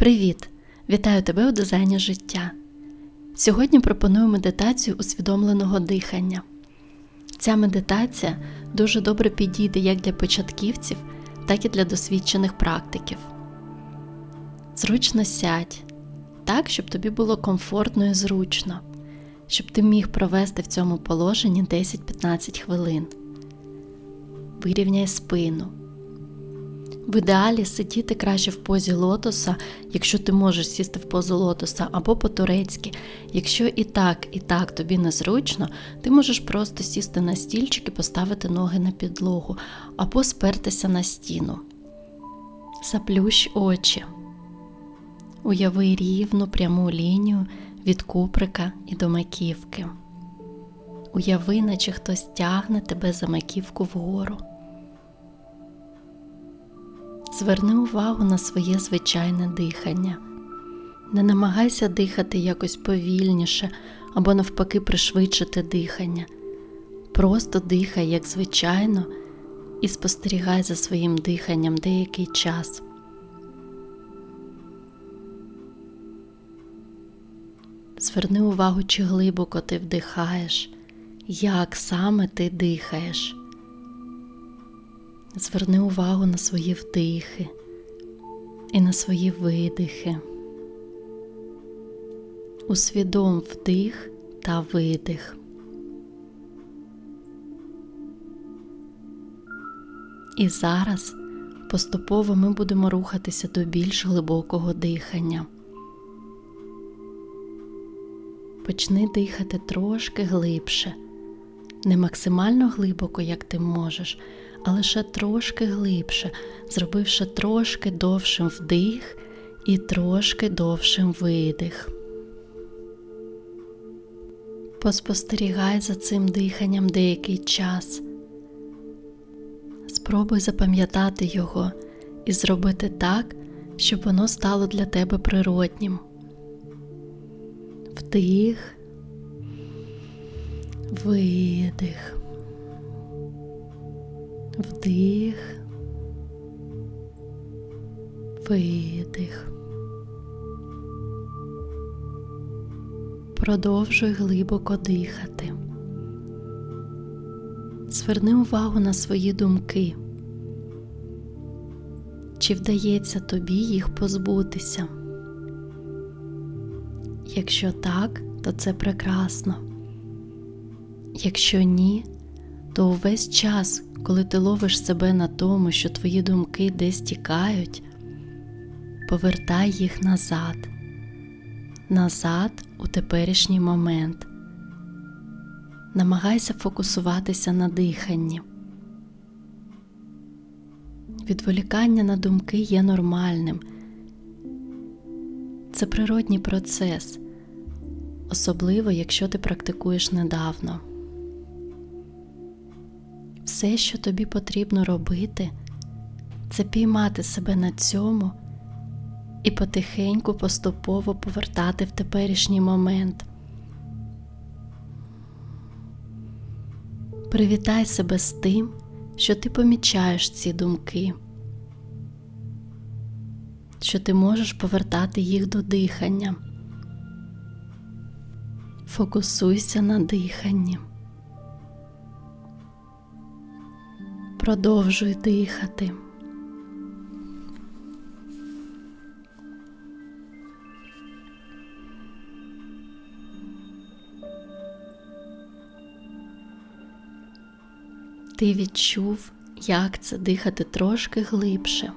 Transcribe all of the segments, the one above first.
Привіт! Вітаю тебе у дизайні життя. Сьогодні пропоную медитацію усвідомленого дихання. Ця медитація дуже добре підійде як для початківців, так і для досвідчених практиків. Зручно сядь так, щоб тобі було комфортно і зручно, щоб ти міг провести в цьому положенні 10-15 хвилин. Вирівняй спину. В ідеалі сидіти краще в позі лотоса, якщо ти можеш сісти в позу лотоса, або по-турецьки. Якщо і так, і так тобі незручно, ти можеш просто сісти на стільчик і поставити ноги на підлогу, або спертися на стіну. Заплющ очі. Уяви рівну пряму лінію від куприка і до маківки. Уяви, наче хтось тягне тебе за маківку вгору. Зверни увагу на своє звичайне дихання. Не намагайся дихати якось повільніше або навпаки пришвидшити дихання. Просто дихай як звичайно і спостерігай за своїм диханням деякий час. Зверни увагу, чи глибоко ти вдихаєш, як саме ти дихаєш. Зверни увагу на свої вдихи і на свої видихи. Усвідом вдих та видих. І зараз поступово ми будемо рухатися до більш глибокого дихання. Почни дихати трошки глибше, не максимально глибоко, як ти можеш, а лише трошки глибше, зробивши трошки довшим вдих і трошки довшим видих. Поспостерігай за цим диханням деякий час. Спробуй запам'ятати його і зробити так, щоб воно стало для тебе природнім. Вдих, видих вдих, видих. Продовжуй глибоко дихати. Зверни увагу на свої думки. Чи вдається тобі їх позбутися? Якщо так, то це прекрасно. Якщо ні, то увесь час, коли ти ловиш себе на тому, що твої думки десь тікають, повертай їх назад, назад у теперішній момент. Намагайся фокусуватися на диханні. Відволікання на думки є нормальним. Це природній процес, особливо якщо ти практикуєш недавно. Все, що тобі потрібно робити, це піймати себе на цьому і потихеньку поступово повертати в теперішній момент. Привітай себе з тим, що ти помічаєш ці думки, що ти можеш повертати їх до дихання. Фокусуйся на диханні. Продовжуй дихати. Ти відчув, як це дихати трошки глибше.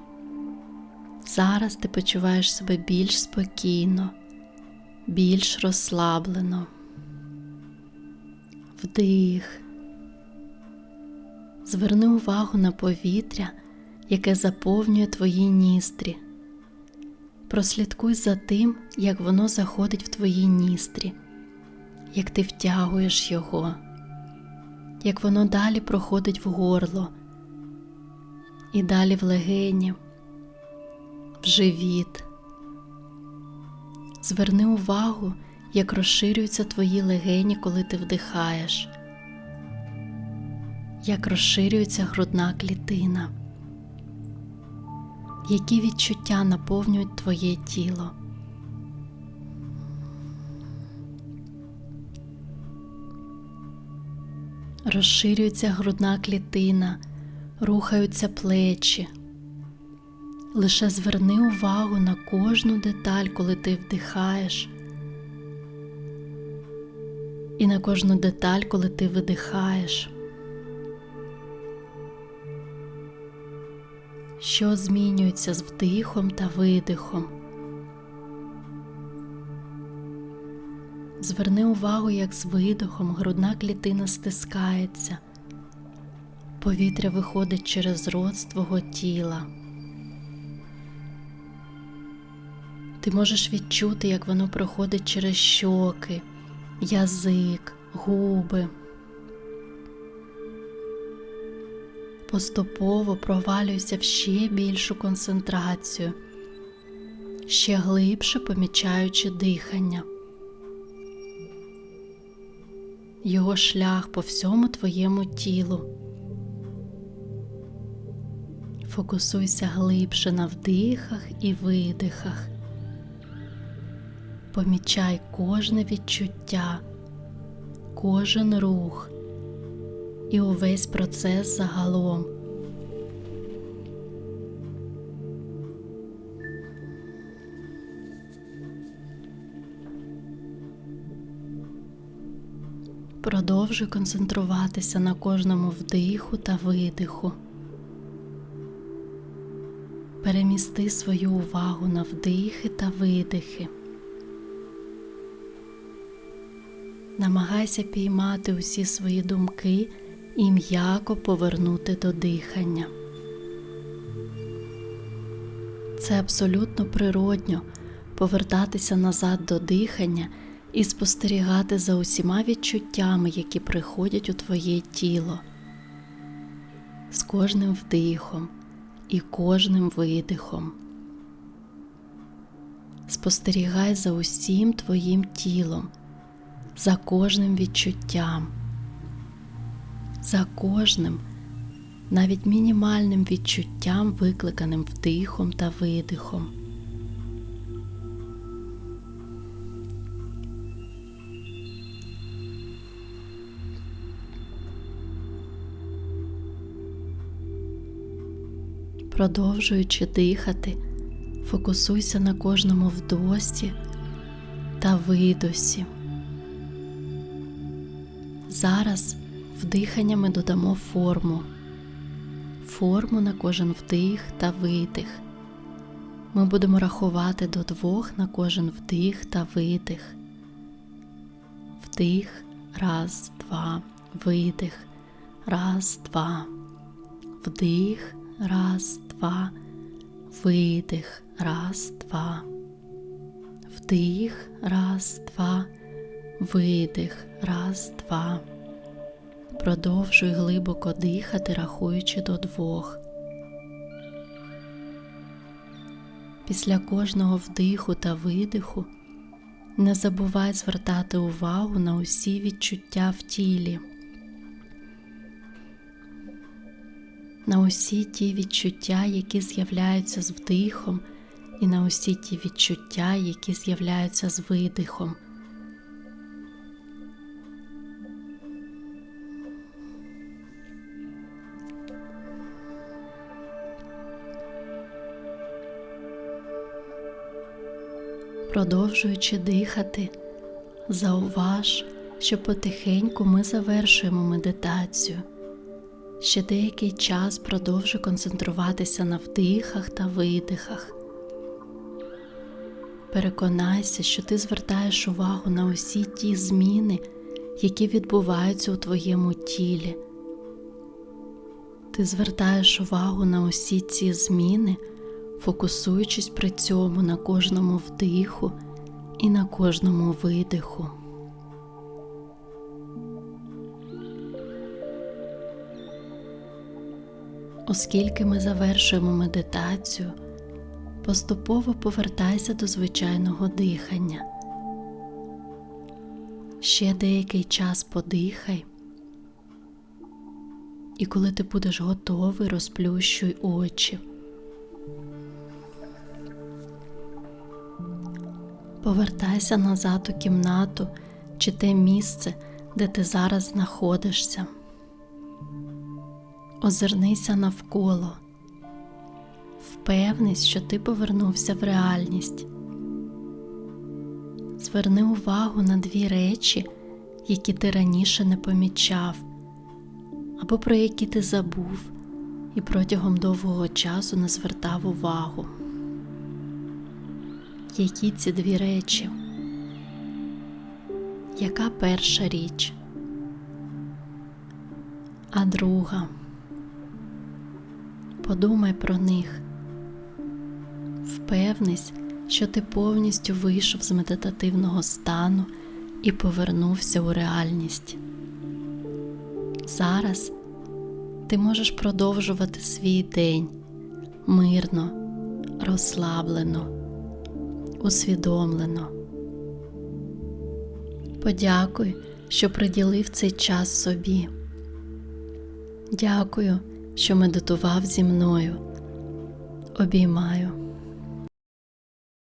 Зараз ти почуваєш себе більш спокійно, більш розслаблено. Вдих. Зверни увагу на повітря, яке заповнює твої ністрі. Прослідкуй за тим, як воно заходить в твої ністрі, як ти втягуєш його, як воно далі проходить в горло, і далі в легені, в живіт. Зверни увагу, як розширюються твої легені, коли ти вдихаєш як розширюється грудна клітина. Які відчуття наповнюють твоє тіло? Розширюється грудна клітина, рухаються плечі. Лише зверни увагу на кожну деталь, коли ти вдихаєш, і на кожну деталь, коли ти видихаєш. Що змінюється з вдихом та видихом? Зверни увагу, як з видихом грудна клітина стискається, повітря виходить через рот твого тіла. Ти можеш відчути, як воно проходить через щоки, язик, губи. Поступово провалюйся в ще більшу концентрацію, ще глибше помічаючи дихання. Його шлях по всьому твоєму тілу. Фокусуйся глибше на вдихах і видихах. Помічай кожне відчуття, кожен рух і увесь процес загалом. Продовжуй концентруватися на кожному вдиху та видиху. Перемісти свою увагу на вдихи та видихи. Намагайся піймати усі свої думки і м'яко повернути до дихання. Це абсолютно природньо повертатися назад до дихання і спостерігати за усіма відчуттями, які приходять у твоє тіло, з кожним вдихом і кожним видихом. Спостерігай за усім твоїм тілом, за кожним відчуттям, за кожним, навіть мінімальним відчуттям, викликаним вдихом та видихом. Продовжуючи дихати, фокусуйся на кожному вдосі та видосі. Зараз в дихання ми додамо форму, форму на кожен вдих та видих. Ми будемо рахувати до двох на кожен вдих та видих. Вдих, раз, два, видих, раз, два, вдих, раз, два, видих, раз, два, вдих, раз, два, видих, раз, два. Продовжуй глибоко дихати, рахуючи до двох. Після кожного вдиху та видиху не забувай звертати увагу на усі відчуття в тілі. на усі ті відчуття, які з'являються з вдихом, і на усі ті відчуття, які з'являються з видихом. Продовжуючи дихати, зауваж, що потихеньку ми завершуємо медитацію. Ще деякий час продовжуй концентруватися на вдихах та видихах. Переконайся, що ти звертаєш увагу на усі ті зміни, які відбуваються у твоєму тілі. Ти звертаєш увагу на усі ці зміни, фокусуючись при цьому на кожному вдиху і на кожному видиху. Оскільки ми завершуємо медитацію, поступово повертайся до звичайного дихання. Ще деякий час подихай, і коли ти будеш готовий, розплющуй очі. Повертайся назад у кімнату чи те місце, де ти зараз знаходишся. Озирнися навколо. Впевнись, що ти повернувся в реальність. Зверни увагу на дві речі, які ти раніше не помічав, або про які ти забув і протягом довгого часу не звертав увагу. Які ці дві речі? Яка перша річ? А друга? Подумай про них. Впевнись, що ти повністю вийшов з медитативного стану і повернувся у реальність. Зараз ти можеш продовжувати свій день мирно, розслаблено, усвідомлено. Подякуй, що приділив цей час собі. Дякую, що медитував зі мною. Обіймаю.